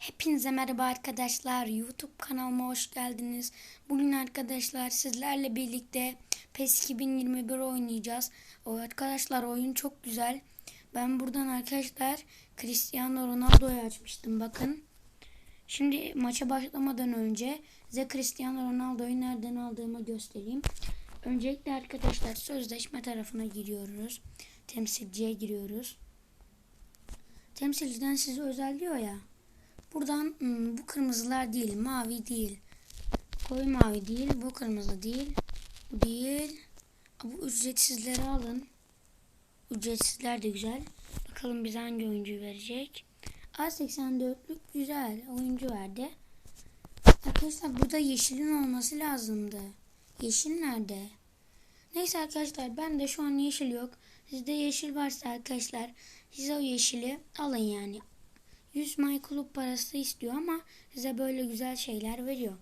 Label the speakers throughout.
Speaker 1: Hepinize merhaba arkadaşlar. YouTube kanalıma hoş geldiniz. Bugün arkadaşlar sizlerle birlikte PES 2021 oynayacağız. O arkadaşlar oyun çok güzel. Ben buradan arkadaşlar Cristiano Ronaldo'yu açmıştım bakın. Şimdi maça başlamadan önce size Cristiano Ronaldo'yu nereden aldığımı göstereyim. Öncelikle arkadaşlar sözleşme tarafına giriyoruz. Temsilciye giriyoruz. Temsilciden size özel diyor ya. Buradan hmm, bu kırmızılar değil, mavi değil. Koyu mavi değil, bu kırmızı değil. Bu değil. Bu ücretsizleri alın. Ücretsizler de güzel. Bakalım bize hangi oyuncuyu verecek. A84'lük güzel oyuncu verdi. Arkadaşlar burada yeşilin olması lazımdı. Yeşil nerede? Neyse arkadaşlar ben de şu an yeşil yok. Sizde yeşil varsa arkadaşlar size o yeşili alın yani. 100 My Club parası istiyor ama size böyle güzel şeyler veriyor.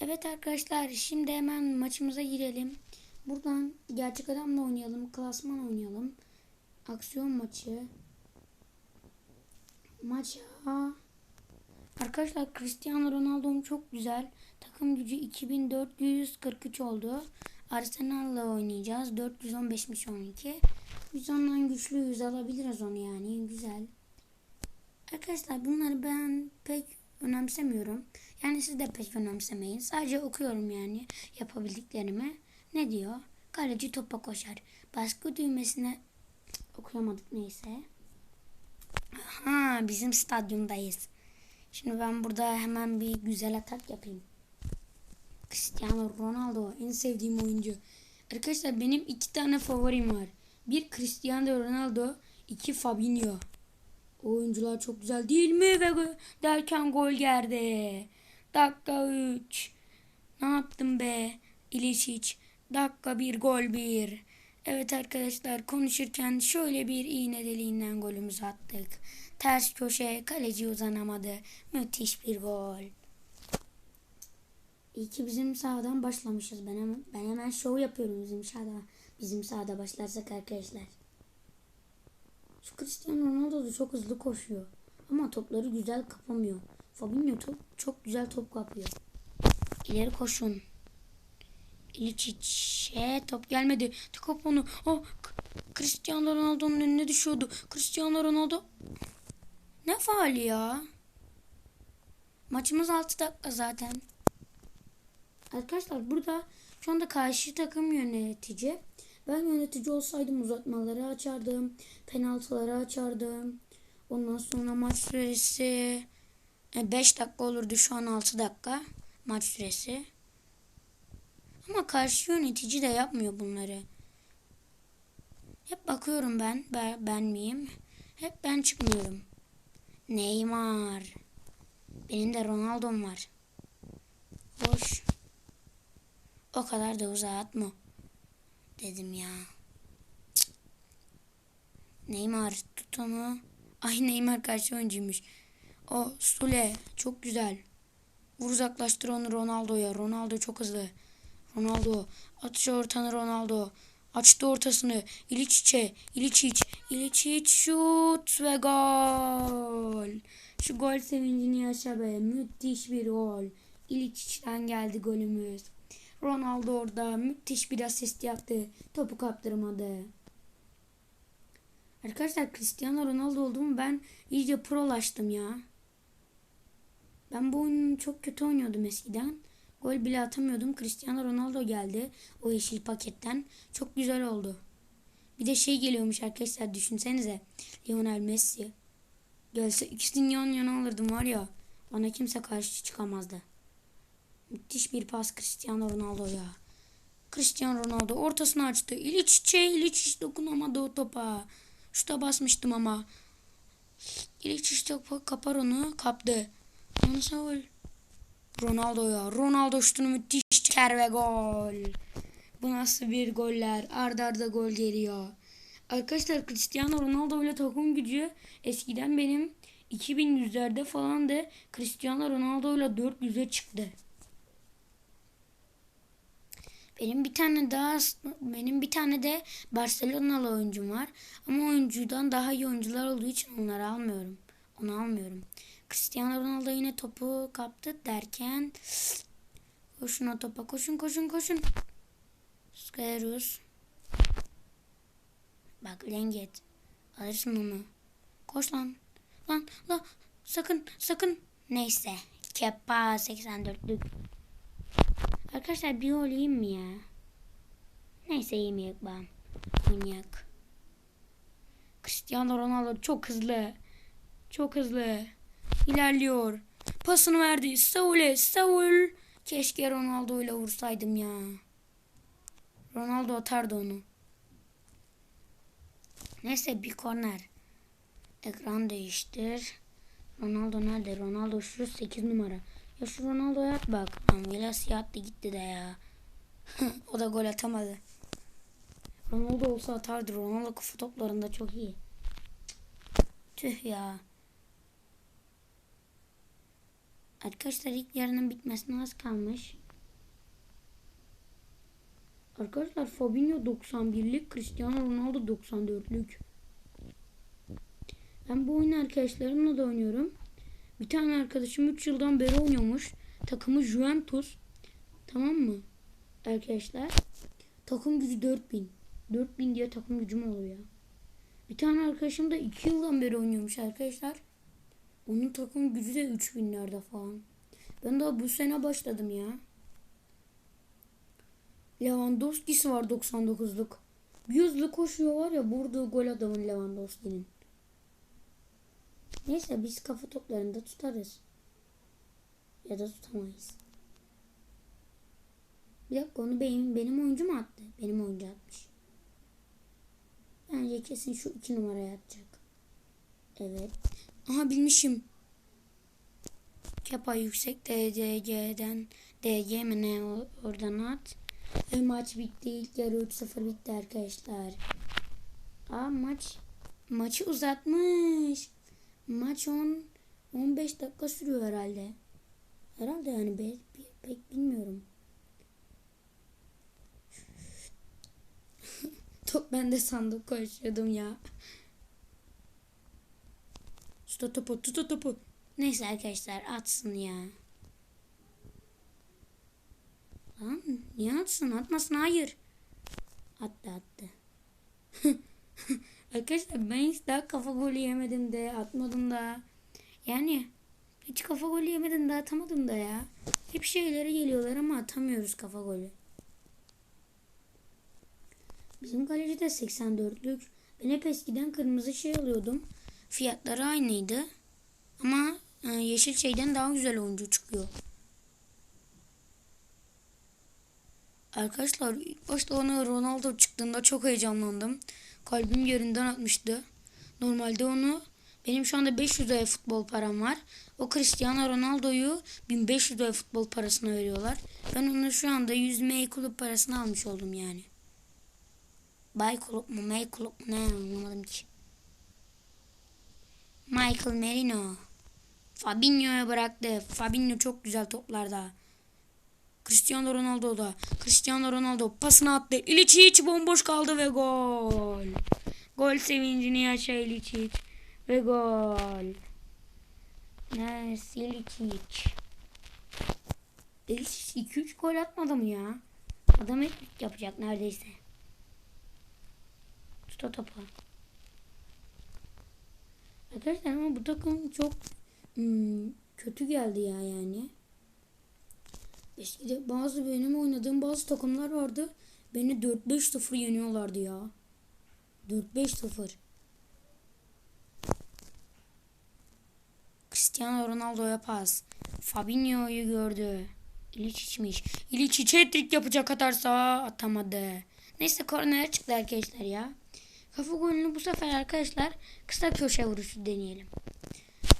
Speaker 1: Evet arkadaşlar şimdi hemen maçımıza girelim. Buradan gerçek adamla oynayalım. Klasman oynayalım. Aksiyon maçı. Maça. Arkadaşlar Cristiano Ronaldo'm çok güzel. Takım gücü 2443 oldu. Arsenal'la oynayacağız. 415'miş 12. Biz ondan güçlüyüz alabiliriz onu yani. Güzel. Arkadaşlar bunları ben pek önemsemiyorum. Yani siz de pek önemsemeyin. Sadece okuyorum yani yapabildiklerimi. Ne diyor? Kaleci topa koşar. Baskı düğmesine okuyamadık neyse. Ha bizim stadyumdayız. Şimdi ben burada hemen bir güzel atak yapayım. Cristiano Ronaldo en sevdiğim oyuncu. Arkadaşlar benim iki tane favorim var. Bir Cristiano Ronaldo, iki Fabinho. Oyuncular çok güzel değil mi? Ve derken gol geldi. Dakika 3. Ne yaptım be? İlişiç. Dakika 1 gol 1. Evet arkadaşlar konuşurken şöyle bir iğne deliğinden golümüzü attık. Ters köşe kaleci uzanamadı. Müthiş bir gol. İyi ki bizim sahadan başlamışız. Ben hemen, ben hemen şov yapıyorum bizim sahada. Bizim sahada başlarsak arkadaşlar. Cristiano Ronaldo da çok hızlı koşuyor. Ama topları güzel kapamıyor. Fabinho top, çok güzel top kapıyor. İleri koşun. İliçiç'e top gelmedi. Top onu. Oh, Cristiano Ronaldo'nun önüne düşüyordu. Cristiano Ronaldo. Ne faali ya? Maçımız 6 dakika zaten. Arkadaşlar burada şu anda karşı takım yönetici. Ben yönetici olsaydım uzatmaları açardım. Penaltıları açardım. Ondan sonra maç süresi 5 dakika olurdu. Şu an 6 dakika maç süresi. Ama karşı yönetici de yapmıyor bunları. Hep bakıyorum ben. Ben, ben miyim? Hep ben çıkmıyorum. Neymar. Benim de Ronaldo'm var. Hoş. O kadar da uzağa atma. Dedim ya. Neymar tut onu. Ay Neymar karşı oyuncuymuş. O Sule çok güzel. Vur uzaklaştır onu Ronaldo'ya. Ronaldo çok hızlı. Ronaldo at şu ortanı Ronaldo. Açtı ortasını. İliçiç'e. İliçiç. İliçiç şut ve gol. Şu gol sevincini yaşa be. Müthiş bir gol. İliçiç'ten geldi golümüz. Ronaldo orada müthiş bir asist yaptı. Topu kaptırmadı. Arkadaşlar Cristiano Ronaldo olduğumu ben iyice prolaştım ya. Ben bu oyunu çok kötü oynuyordum eskiden. Gol bile atamıyordum. Cristiano Ronaldo geldi o yeşil paketten. Çok güzel oldu. Bir de şey geliyormuş arkadaşlar düşünsenize. Lionel Messi. Gelse ikisini yan yana alırdım var ya. Bana kimse karşı çıkamazdı. Müthiş bir pas Cristiano Ronaldo ya. Cristiano Ronaldo ortasını açtı. İliççe İliç dokunamadı o topa. Şuta basmıştım ama. İliç topa kapar onu kaptı. Onu savul. Ronaldo ya. Ronaldo şutunu müthiş çeker ve gol. Bu nasıl bir goller. Arda arda gol geliyor. Arkadaşlar Cristiano Ronaldo ile takım gücü eskiden benim 2100'lerde falandı. Cristiano Ronaldo ile 400'e çıktı. Benim bir tane daha benim bir tane de Barcelona'lı oyuncum var. Ama oyuncudan daha iyi oyuncular olduğu için onları almıyorum. Onu almıyorum. Cristiano Ronaldo yine topu kaptı derken koşun o topa koşun koşun koşun. Skerus. Bak Lenget. Alırsın onu. Koş lan. Lan lan sakın sakın. Neyse. Kepa 84'lük. Arkadaşlar bir yiyeyim mi ya? Neyse yemeyek ben. Oynayak. Cristiano Ronaldo çok hızlı. Çok hızlı. İlerliyor. Pasını verdi. Saul'e. Saul. Keşke Ronaldo ile vursaydım ya. Ronaldo atardı onu. Neyse bir korner. Ekran değiştir. Ronaldo nerede? Ronaldo şu 8 numara. Ya şu Ronaldo'ya at bak. Lan Villas attı gitti de ya. o da gol atamadı. Ronaldo olsa atardı. Ronaldo kafa toplarında çok iyi. Tüh ya. Arkadaşlar ilk yarının bitmesine az kalmış. Arkadaşlar Fabinho 91'lik, Cristiano Ronaldo 94'lük. Ben bu oyunu arkadaşlarımla da oynuyorum. Bir tane arkadaşım 3 yıldan beri oynuyormuş. Takımı Juventus. Tamam mı? Arkadaşlar. Takım gücü 4000. 4000 diye takım gücüm oluyor. Bir tane arkadaşım da 2 yıldan beri oynuyormuş arkadaşlar. Onun takım gücü de 3000'lerde falan. Ben daha bu sene başladım ya. Lewandowski'si var 99'luk. Bir hızlı koşuyor var ya burada gol adamın Lewandowski'nin. Neyse biz kafa toplarında tutarız. Ya da tutamayız. Bir dakika onu benim, benim oyuncu mu attı? Benim oyuncu atmış. Bence kesin şu iki numaraya atacak. Evet. Aha bilmişim. Kepa yüksek DCG'den DG mi ne oradan at. Ve maç bitti. İlk yarı 3-0 bitti arkadaşlar. Aa maç maçı uzatmış. Maç 10 15 dakika sürüyor herhalde. Herhalde yani be- pek bilmiyorum. Top ben de sandık koşuyordum ya. Tut o topu, tut o topu. Neyse arkadaşlar atsın ya. Lan niye atsın? Atmasın hayır. Attı attı. arkadaşlar ben hiç daha kafa golü yemedim de atmadım da. Yani hiç kafa golü yemedim de atamadım da ya. Hep şeylere geliyorlar ama atamıyoruz kafa golü. Bizim kaleci de 84'lük. Ben hep eskiden kırmızı şey alıyordum. Fiyatları aynıydı. Ama e, yeşil şeyden daha güzel oyuncu çıkıyor. Arkadaşlar ilk başta ona Ronaldo çıktığında çok heyecanlandım. Kalbim yerinden atmıştı. Normalde onu benim şu anda 500 lira futbol param var. O Cristiano Ronaldo'yu 1500 lira futbol parasına veriyorlar. Ben onu şu anda 100 May kulüp parasına almış oldum yani. Bay kulüp mu May kulüp mu ne anlamadım ki. Michael Merino. Fabinho'ya bıraktı. Fabinho çok güzel toplarda. Cristiano Ronaldo da. Cristiano Ronaldo pasını attı. İliçiç bomboş kaldı ve gol. Gol sevincini yaşa İliçiç. Ve gol. Neresi İliçiç? İliçiç 2-3 gol atmadı mı ya? Adam etlik yapacak neredeyse. Tut o topu. Arkadaşlar ama bu takım çok hmm, kötü geldi ya yani. Eskide bazı benim oynadığım bazı takımlar vardı. Beni 4-5-0 yeniyorlardı ya. 4-5-0. Cristiano Ronaldo'ya pas. Fabinho'yu gördü. İliçiç'miş. İliçiç hat-trick yapacak atarsa atamadı. Neyse korner çıktı arkadaşlar ya. Kafa golünü bu sefer arkadaşlar kısa köşe vuruşu deneyelim.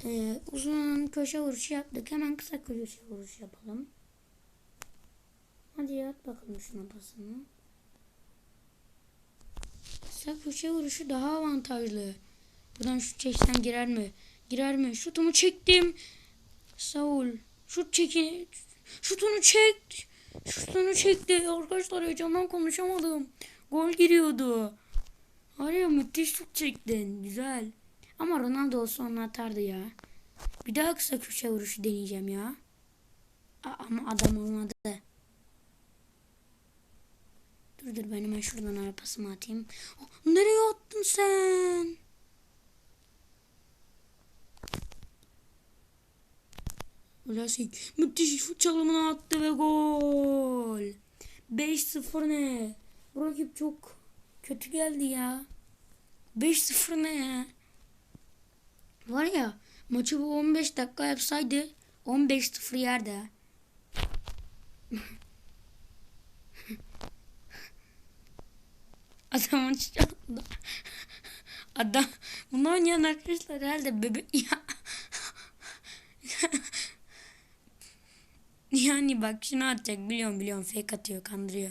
Speaker 1: Ee, uzun köşe vuruşu yaptık. Hemen kısa köşe vuruşu yapalım. Hadi at bakalım şuna pasını. Kısa köşe vuruşu daha avantajlı. Buradan şut çeksen girer mi? Girer mi? Şutumu çektim. Saul. Şut çeki. Şutunu çek. Şutunu çekti. Arkadaşlar heyecandan konuşamadım. Gol giriyordu. Var ya müthiş şut çektin. Güzel. Ama Ronaldo olsa onu atardı ya. Bir daha kısa köşe vuruşu deneyeceğim ya. Ama adam olmadı. Dur ben hemen şuradan arpasımı atayım. Oh, nereye attın sen? Klasik. Müthiş çalımını attı ve gol. 5-0 ne? Bu rakip çok kötü geldi ya. 5-0 ne ya? Var ya maçı bu 15 dakika yapsaydı 15-0 yerde. Adamın çaldı. Adam bunu oynayan arkadaşlar herhalde bebek ya. yani bak şunu atacak biliyorum biliyorum fake atıyor kandırıyor.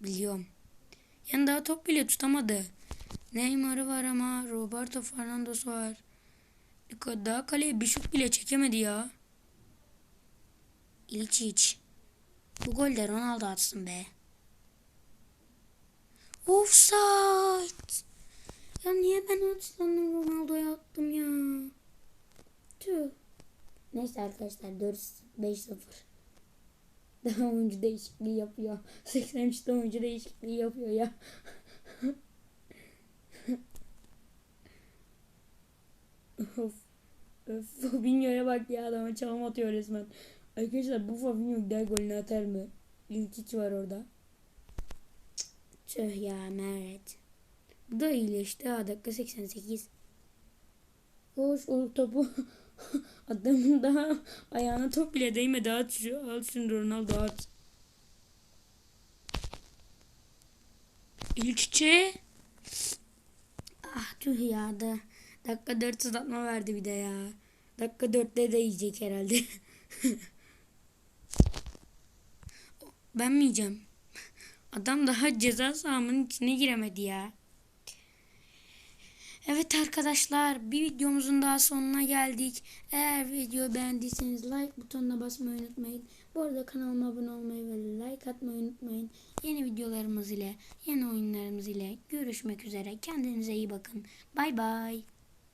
Speaker 1: Biliyorum. Yani daha top bile tutamadı. Neymar'ı var ama Roberto Fernandes var. Daha kaleye bir şut bile çekemedi ya. İlçiç. Bu gol de Ronaldo atsın be. Offside. Ya niye ben atlandım Ronaldo'ya attım ya. Tüh. Neyse arkadaşlar 4-5-0. Daha oyuncu değişikliği yapıyor. 83'te oyuncu değişikliği yapıyor ya. of. Öf, Fabinho'ya bak ya adama çalım atıyor resmen. Arkadaşlar bu Fabinho gider golünü atar mı? İlkiç var orada. Tüh ya Meret. Bu da iyileşti ha dakika 88. Hoş o topu adamın daha ayağına top bile değmedi at şu al şunu Ronaldo at. İlkçe Ah tüh ya da dakika 4 uzatma verdi bir de ya. Dakika 4'te de yiyecek herhalde. ben mi yiyeceğim? Adam daha ceza sahamının içine giremedi ya. Evet arkadaşlar bir videomuzun daha sonuna geldik. Eğer video beğendiyseniz like butonuna basmayı unutmayın. Bu arada kanalıma abone olmayı ve like atmayı unutmayın. Yeni videolarımız ile, yeni oyunlarımız ile görüşmek üzere. Kendinize iyi bakın. Bay bay.